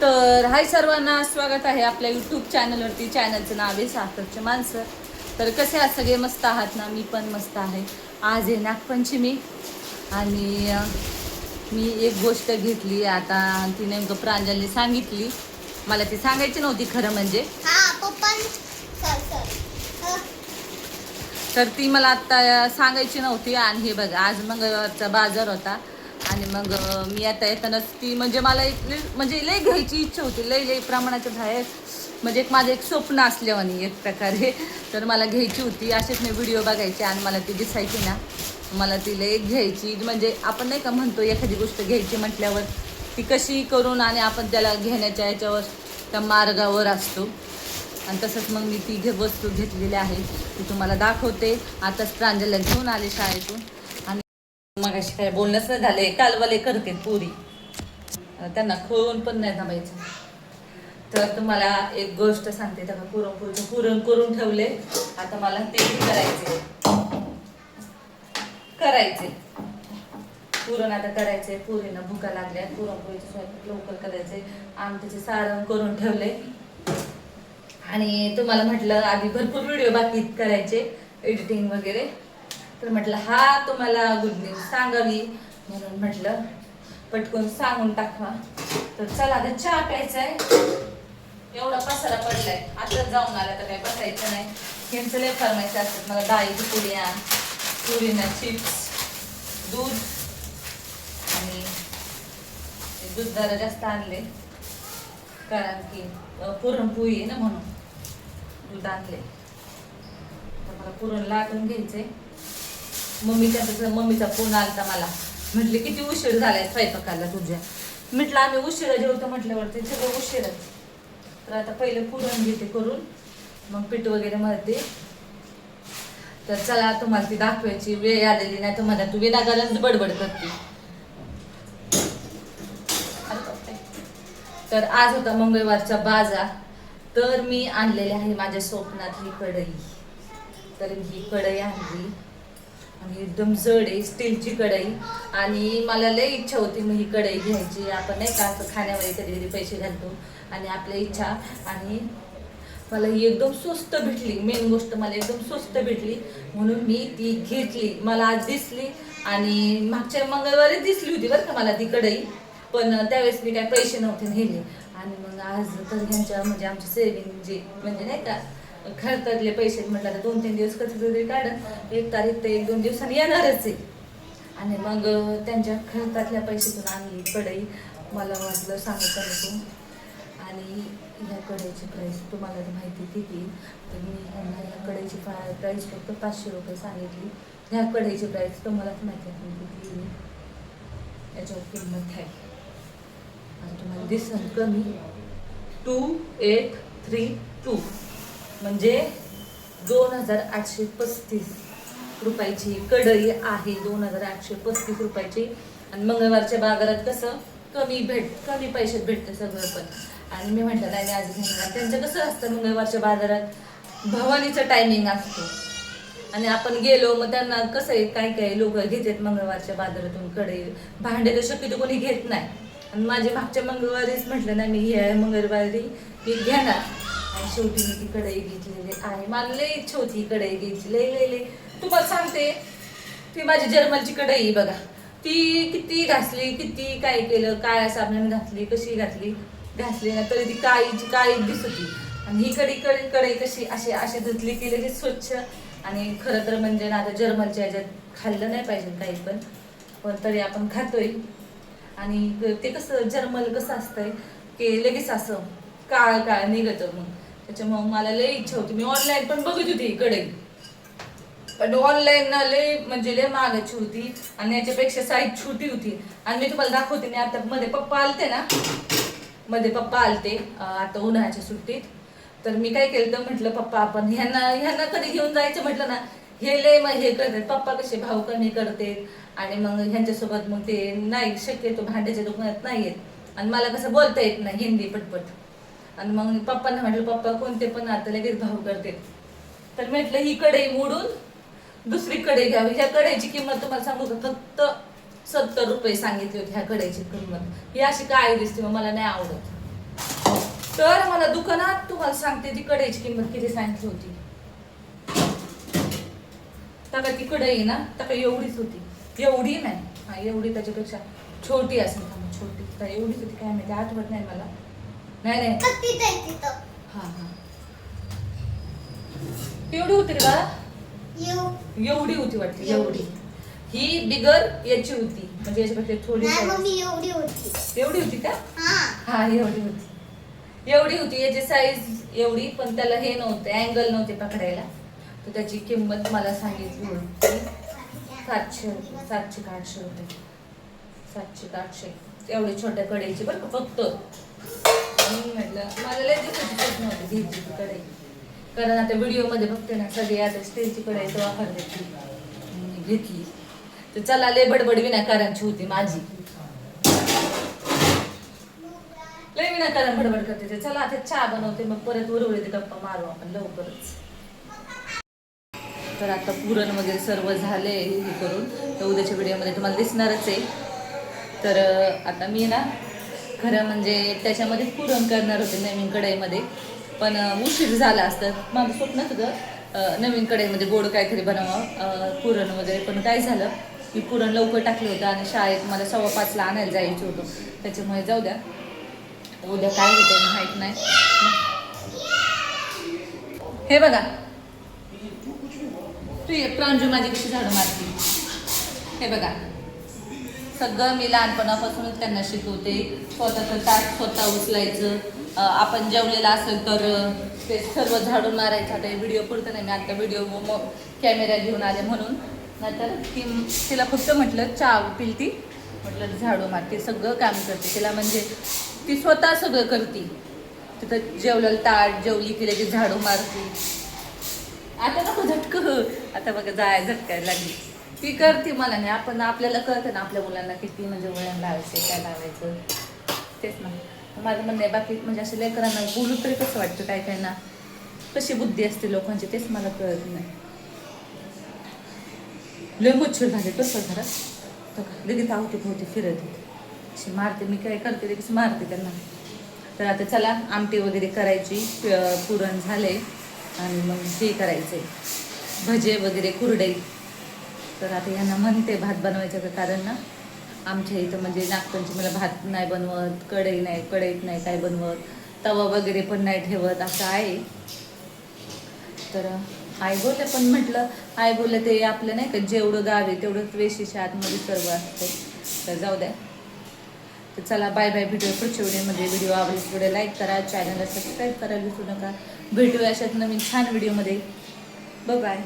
तर हाय सर्वांना स्वागत आहे आपल्या यूट्यूब चॅनलवरती चॅनलचं नाव आहे साखरचे माणसं. तर कसे आहात? सगळे मस्त आहात ना? मी पण मस्त आहे. आज आहे नागपंचमी आणि मी एक गोष्ट घेतली. आता ती नेमकं प्रांजलने सांगितली. मला ती सांगायची नव्हती खरं म्हणजे. हा पप्पा सर सर तर ती मला आत्ता सांगायची नव्हती. आणि हे बघा आज मंगळवारचा बाजार होता. आणि मग मी आता येतानाच ती म्हणजे मला एक म्हणजे लय घ्यायची इच्छा होती लय लय प्रमाणाच्या बाहेर. म्हणजे एक माझं एक स्वप्न असल्यावानी एक प्रकारे. तर मला घ्यायची होती. असेच मी व्हिडिओ बघायचे आणि मला ती दिसायची ना. मला ती लय घ्यायची. म्हणजे आपण नाही का म्हणतो एखादी गोष्ट घ्यायची म्हटल्यावर ती कशी करून आणि आपण त्याला घेण्याच्या याच्यावर त्या मार्गावर असतो. आणि तसंच मग मी ती घे वस्तू घेतलेली आहे ती तुम्हाला दाखवते. आताच प्रांजला घेऊन आले शाळेतून. मग अशी काय बोलणंच नाही झाले. कालवाले करते पुरी. त्यांना खोळून पण नाही थांबायचं. तर तुम्हाला एक गोष्ट सांगते. त्यांना पुरणपोळीचं पुरण करून ठेवले. आता मला ते करायचे करायचे पुरण आता करायचे पुरीनं भुका लागल्या. पुरणपोळीचे स्वयंपाक लवकर करायचे आमटीचे सारण करून ठेवले. आणि तुम्हाला म्हटलं आधी भरपूर व्हिडिओ बाकी करायचे. एडिटिंग वगैरे. तर म्हटलं हा तुम्हाला गुड न्यूज सांगावी. म्हणून म्हटलं पटकून सांगून टाकवा. तर चला आता चहा प्यायचा आहे एवढा पसारा पडलाय. आता जाऊन आला तर काही बसायचं नाही. ह्यांचं लय फरमायचं असतात मला डाळीची पुड्या पुरीना चिप्स दूध आणि दूध जरा जास्त आणले. कारण की पुरणपोळी आहे ना म्हणून दूध आणले. तर मला पुरण लाटून घ्यायचंय. मम्मीच्या तसं मम्मीचा फोन आलता मला. म्हटले किती उशीर झालाय स्वयंपाकाला तुझ्या? म्हटलं आम्ही उशिरा जेवतो म्हटल्यावरती सगळं उशीरच. तर आता पहिले पुरण घेते करून. मग पीठ वगैरे मळते. तर चला तुम्हाला ती दाखवायची. वेळ आलेली नाही तुम्हाला तू विनाकारणच बडबड करते. तर आज होता मंगळवारचा बाजार. तर मी आणलेली आहे माझ्या स्वप्नातली कढई. तर ही कढई आणली. आणि एकदम जड आहे स्टीलची कढई. आणि मला लय इच्छा होती मग ही कढई घ्यायची. आपण नाही का असं खाण्यामध्ये कधी कधी पैसे घालतो. आणि आपल्या इच्छा. आणि मला ही एकदम स्वस्त भेटली. मेन गोष्ट मला एकदम स्वस्त भेटली. म्हणून मी ती घेतली. मला आज दिसली. आणि मागच्या मंगळवारी दिसली होती बरं का मला ती कढई. पण त्यावेळेस मी काय पैसे नव्हते नेले. आणि मग आज तर ह्यांच्या म्हणजे आमची सेविंग जे म्हणजे नाही का खर्चातले पैसे म्हटलं तर दोन तीन दिवस कसं तरी काढत एक तारीख ते एक दोन दिवसांनी येणारच आहे. आणि मग त्यांच्या खर्चातल्या पैशातून आणली कढई मला वाटलं सांगत नको आणि ह्या कढईची प्राईस तुम्हाला तर माहिती किती तर मी ह्यांना ह्या कढईची प्राईस फक्त पाचशे रुपये सांगितली. ह्या कढईची प्राईस तुम्हालाच माहिती आहे किती याच्यावर किंमत आहे. आणि तुम्हाला दिसन कमी. टू एट थ्री टू म्हणजे दोन हजार आठशे पस्तीस रुपयाची कढई आहे दोन हजार आठशे पस्तीस रुपयाची. आणि मंगळवारच्या बाजारात कसं कमी भेट कमी पैशात भेटतं सगळं पण. आणि मी म्हटलं नाही आज घेणार त्यांचं कसं असतं मंगळवारच्या बाजारात? भवानीचं टायमिंग असतो. आणि आपण गेलो मग त्यांना कसं आहे काही काही लोक घेतात मंगळवारच्या बाजारातून कढई? भांडे तर शक्यतो कोणी घेत नाही. आणि माझे मागच्या मंगळवारीच म्हटलं नाही मी ह्या मंगळवारी मी घेणार. शेवटी मी ती कढई घेतलेली आहे. मला लय इच्छा होती कढई घ्यायची. लई लई लई. तुम्हाला सांगते ती माझी जर्मलची कढई बघा. ती किती घासली किती काय केलं काय साबणाने घातली कशी घातली? घासली ना तरी ती काळीची काळी दिसत होती. आणि ही कढई कडी कढई कशी अशी अशी धुतली केलेली स्वच्छ. आणि खरं तर म्हणजे ना आता जर्मलच्या ह्याच्यात खाल्लं नाही पाहिजे काही पण. पण तरी आपण खातोय. आणि ते कसं जर्मल कसं असतंय की लगेच असं काळ काळ निघतं मग. त्याच्यामुळे मला लई इच्छा होती. मी ऑनलाईन पण बघत होती ही पण ऑनलाईन ना लय म्हणजे लय मागायची होती आणि याच्यापेक्षा साईज छोटी होती. आणि मी तुम्हाला दाखवते मी आता मध्ये पप्पा आलते ना. मध्ये पप्पा आलते आता उन्हाळ्याच्या सुट्टीत. तर मी काय केलं तर म्हटलं पप्पा आपण ह्यांना ह्यांना कधी घेऊन जायचं? म्हटलं ना हे लय मग हे करतात. पप्पा कसे भाव कमी करते आणि मग ह्यांच्यासोबत मग ते नाही शक्यतो भांड्याच्या दुकानात नाही येत आणि मला कसं बोलता येत नाही हिंदी पटपट. आणि मग पप्पांना म्हटलं पप्पा कोणते पण आता लगेच भाव करते. तर म्हटलं ही कढई मोडून दुसरी कढई घ्यावी. ह्या कढईची किंमत तुम्हाला सांगू का? फक्त सत्तर रुपये सांगितली होती ह्या कढईची किंमत. ही अशी काय दिसते मग मला नाही आवडत. तर मला दुकानात तुम्हाला सांगते ती कढईची किंमत किती सांगितली होती. तका ती कढई ना तका एवढीच होती. एवढी नाही. हा एवढी त्याच्यापेक्षा छोटी असेल. का मग छोटी. तर एवढीच होती काय माहिती आठवत नाही मला. नाही नाही. तिथं आहे तिथं. हा हा. एवढी होती रे बाळा? येऊ एवढी होती वाटते एवढी. ही बिगर याची होती. म्हणजे याच्यापेक्षा थोडी नाही size. मम्मी एवढी होती. एवढी होती का? हा. हा एवढी होती. एवढी होती याची साईज एवढी पण त्याला हे नव्हते अँगल नव्हते पकडायला. तर त्याची किंमत मला सांगितली होती. सातशे रुपये सातशे का आठशे रुपये सातशे का आठशे. एवढी छोट्या कढईची बरं का फक्त. म्हणून म्हटलं मला लय दिवसाची नव्हती घ्यायची ती कारण आता व्हिडिओमध्ये बघते ना सगळी आता स्टीलची कढाई तर वापरते मी घेतली. तर चला लय बडबड विनाकारांची होती माझी. लय विनाकारण बडबड करते ते. चला आता चहा बनवते मग परत उरवळीत गप्पा मारू आपण लवकरच. तर आता पुरण वगैरे सर्व झाले हे करून. तर उद्याच्या व्हिडिओमध्ये तुम्हाला दिसणारच आहे. तर आता मी ना खरं म्हणजे त्याच्यामध्ये पुरण करणार होते नवीन कढईमध्ये. पण उशीर झाला असतं. माझं स्वप्न होतं नवीन कढईमध्ये गोड काहीतरी बनवावं पुरण वगैरे. पण काय झालं मी पुरण लवकर टाकलं होतं आणि शाळेत मला सव्वा पाचला आणायला जायचं होतं. त्याच्यामुळे जाऊ द्या. उद्या काय होतं माहीत नाही. हे बघा. तू ये प्रांजू माझी कशी झाडं मारती. हे बघा. सगळं मी लहानपणापासूनच त्यांना शिकवते. स्वतःचं ताट स्वतः उचलायचं. आपण जेवलेलं असेल तर ते सर्व झाडून मारायचं. आता व्हिडिओ पुरतं नाही. मी आता व्हिडिओ कॅमेरा घेऊन आले म्हणून. नाहीतर ती तिला फक्त म्हटलं चहा पिलती. म्हटलं झाडू मारते सगळं काम करते. तिला म्हणजे ती स्वतः सगळं करते. तिथं जेवलेलं ताट जेवली की लगेच झाडू मारते. आता नको झटक. आता बघा जाय झटकायला लागली. ती करते मला नाही. आपण आपल्याला कळतं ना आपल्या मुलांना किती म्हणजे वळण लावायचं काय लावायचं तेच ना. माझं म्हणणं आहे बाकी म्हणजे असे लेकरांना बोलू तरी कसं वाटतं काय काय ना. कशी बुद्धी असते लोकांची तेच मला कळत नाही. लय झाले कसं घरात. तर का, लगेच आवती भोवती फिरत होती. अशी मारते मी काय करते लगेच मारते त्यांना. तर आता चला आमटी वगैरे करायची पुरण झाले आणि मग हे करायचे भजे वगैरे कुरडई. तर आता यांना म्हणते भात बनवायचं का? कारण ना आमच्या इथं म्हणजे नागपंचमीला भात नाही बनवत कढई नाही कढईत नाही काय बनवत तवा वगैरे पण नाही ठेवत असं आहे. तर आई बोलले पण म्हटलं आई बोललं ते आपलं नाही का जेवढं गाव आहे तेवढंच वेशीच्या आतमध्ये सर्व असते. तर जाऊ द्या. तर चला बाय बाय व्हिडिओ पुढच्या व्हिडिओमध्ये व्हिडिओ आवडले व्हिडिओ लाईक करा चॅनलला सबस्क्राईब करायला विसरू नका. भेटूया अशाच नवीन छान व्हिडिओमध्ये. बाय